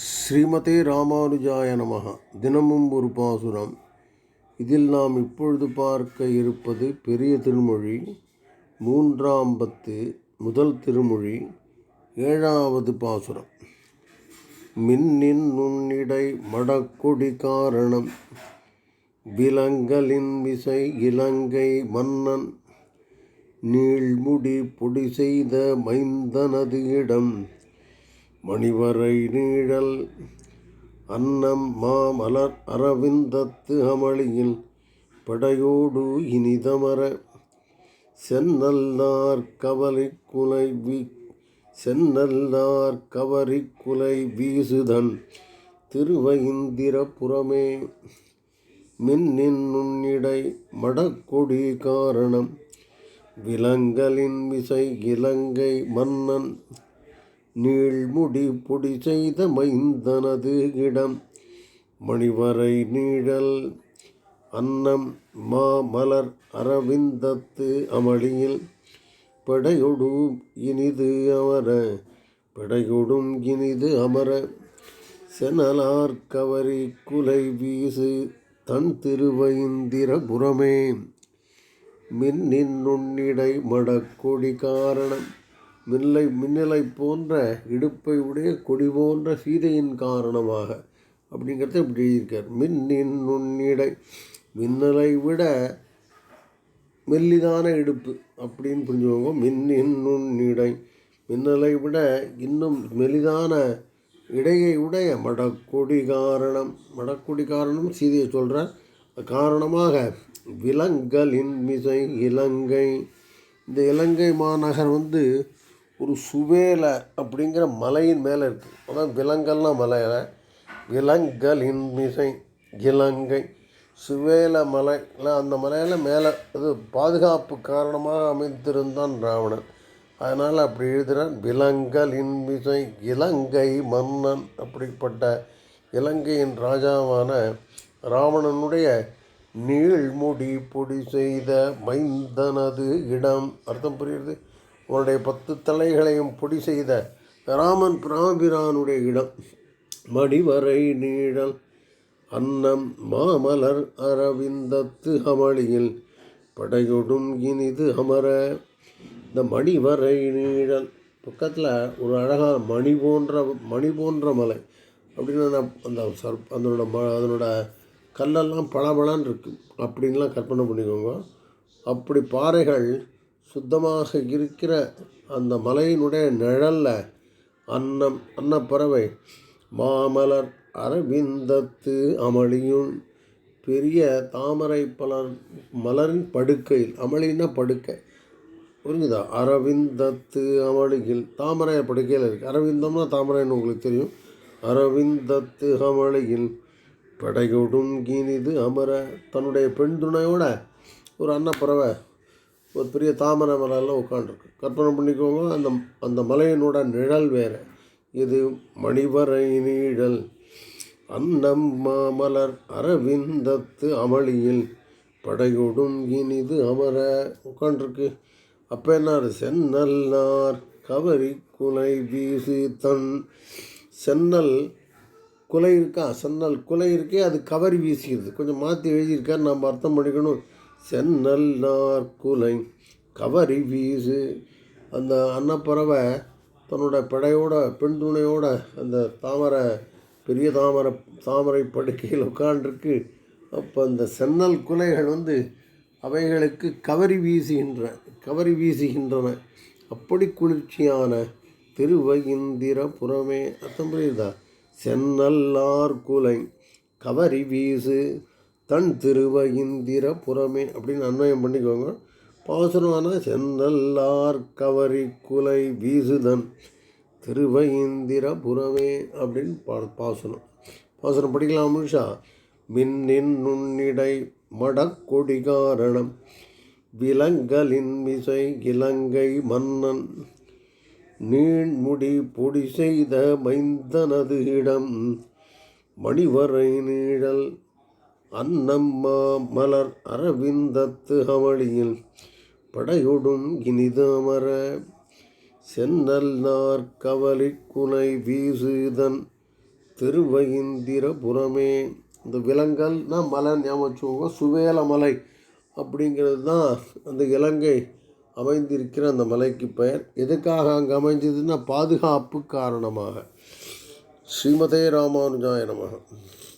ஸ்ரீமதே ராமானுஜாய நமக தினமும் ஒரு பாசுரம். இதில் நாம் இப்பொழுது பார்க்க இருப்பது பெரிய திருமொழி மூன்றாம் பத்து முதல் திருமொழி ஏழாவது பாசுரம். மின்னின் நுண்ணிடை மடக்கொடி காரணம் விலங்கலின் விசை இலங்கை மன்னன் நீள்முடி பொடி செய்த மைந்தனது இடம். மணிவரை நீழல் அன்னம் மாமலர் அரவிந்தத்து அமளியில் படையோடு இனிதமர சென்னல்லார் கவலை குலை வீ சென்னல்லார் கவரி குலை வீசுதன் திருவயிந்திரபுரமே மின்னின் நுண்ணிடை மடக்கொடி காரணம் விலங்கலின் விசை இலங்கை மன்னன் நீழ்முடி பொடி செய்த மைந்தனது இடம். மணிவரை நீழல் அன்னம் மாமலர் அரவிந்தத்து அமளியில். படையொடும் இனிது அமர படையொடும் இனிது அமர. செனலார் கவரி குலை வீசு தன் திருவைந்திரபுரமே. மின்னின் நுண்ணிடை மடக்கொடி காரணம் மில்லை மின்னலை போன்ற இடுப்பை உடைய கொடி போன்ற சீதையின் காரணமாக அப்படிங்கிறத இப்படி எழுதியிருக்கார். மின்னின் நுண்ணிடை. மின்னலை விட மெல்லிதான இடுப்பு அப்படின்னு புரிஞ்சுக்கோங்க. மின்னின் நுண்ணிடை. மின்னலை விட இன்னும் மெலிதான இடையை உடைய மடக்கொடி காரணம். மடக்கொடி காரணம் சீதையை சொல்கிறார் காரணமாக விலங்கலின் மிசை இலங்கை. இந்த இலங்கை மாநகர் வந்து ஒரு சுவேல அப்படிங்கிற மலையின் மேலே இருக்குது அதான் விலங்கல்னால் மலையில் விலங்கலின் மிசை இலங்கை சுவேல மலையில் அந்த மலையில் மேலே இது பாதுகாப்பு காரணமாக அமைந்திருந்தான் ராவணன். அதனால் அப்படி எழுதுகிறான் விலங்கலின் மிசை இலங்கை மன்னன் அப்படிப்பட்ட இலங்கையின் ராஜாவான ராவணனுடைய நீள்முடி பொடி செய்த மைந்தனது இடம். அர்த்தம் புரியுது உன்னுடைய பத்து தலைகளையும் பொடி செய்த ராமன் பிராபிரானுடைய இடம். மடிவரை நீழல் அன்னம் மாமலர் அரவிந்தத்து அமளியில் படையொடும் இனிது அமர. இந்த மணிவரை நீழல். பக்கத்தில் ஒரு அழகான மணி போன்ற மணி போன்ற மலை. அப்படின்னு அந்த சர்ப் அதனோட ம அதனோட கல்லெல்லாம் பளபளன்னு இருக்குது அப்படின்லாம் கற்பனை பண்ணிக்கோங்க. அப்படி பாறைகள் சுத்தமாக இருக்கிற அந்த மலையினுடைய நிழலில் அன்னம் அன்னப்பறவை மாமலர் அரவிந்தத்து அமளியும் பெரிய தாமரை பலர் மலரின் படுக்கையில் அமளின்னா படுக்கை. புரிஞ்சுதா? அரவிந்தத்து அமளியில் தாமரை படுக்கையில் இருக்குது அரவிந்தம்னா தாமரைன்னு உங்களுக்கு தெரியும். அரவிந்தத்து அமளியில் படையொடும் கீனிது அமர தன்னுடைய பெண் துணையோட ஒரு அன்னப்பறவை ஒரு பெரிய தாமரை மலையில் உட்காண்டிருக்கு கற்பனை பண்ணிக்கோங்க அந்த அந்த மலையினோட நிழல் வேறு. இது மணிவரை நீழல் அன்னம் மாமலர் அரவிந்தத்து அமளியில் படையொடும் இனிது அமர. உட்காண்டிருக்கு அப்போ என்னார்? சென்னல்லார் கவரி குலை வீசு தன் சென்னல் குலை இருக்கா? சென்னல் குலை இருக்கே அது கவரி வீசிடுது கொஞ்சம் மாற்றி எழுதியிருக்காரு நம்ம அர்த்தம் பண்ணிக்கணும். சென்னல் நார் குலை கவரி வீசு. அந்த அன்னப்பறவை தன்னோட படையோட பெண் துணையோட அந்த தாமரை பெரிய தாமரை தாமரை படுக்கையில் உட்காண்டிருக்கு அப்போ அந்த சென்னல் குலைகள் வந்து அவைகளுக்கு கவரி வீசுகின்ற கவரி வீசுகின்றன. அப்படி குளிர்ச்சியான திருவயிந்திரபுரமே அர்த்தம் புரியுதா? சென்னல்லார் குலை கவரி வீசு. தன் திருவயிந்திரபுரமே அப்படின்னு அன்வயம் பண்ணிக்கோங்க. பாசுரமான செந்தல்லார் கவரி குலை வீசுதன் திருவயிந்திரபுரமே அப்படின்னு பா பாசுரம். பாசுரம் படிக்கலாம் முழுஷா மின்னின் நுண்ணிடை மடக்கொடி காரணம் விலங்கலின் மிசை இலங்கை மன்னன் நீண்முடி பொடி செய்த மைந்தனது இடம் மணிவரை நீழல் அன்னம்மா மலர் அரவிந்தத்து அமளியில் படையொடும் இனிதமர. சென்னல் நார் கவலி வீசுதன் திருவகிந்திரபுரமே இந்த விலங்கல்னா மலை ஞாபகம் வச்சுக்கோங்க சுவேல மலை அப்படிங்கிறது தான் அந்த இலங்கை அமைந்திருக்கிற அந்த மலைக்கு பெயர். எதுக்காக அங்கே அமைஞ்சதுன்னா பாதுகாப்பு காரணமாக. ஸ்ரீமதே ராமானுஜாய நமக.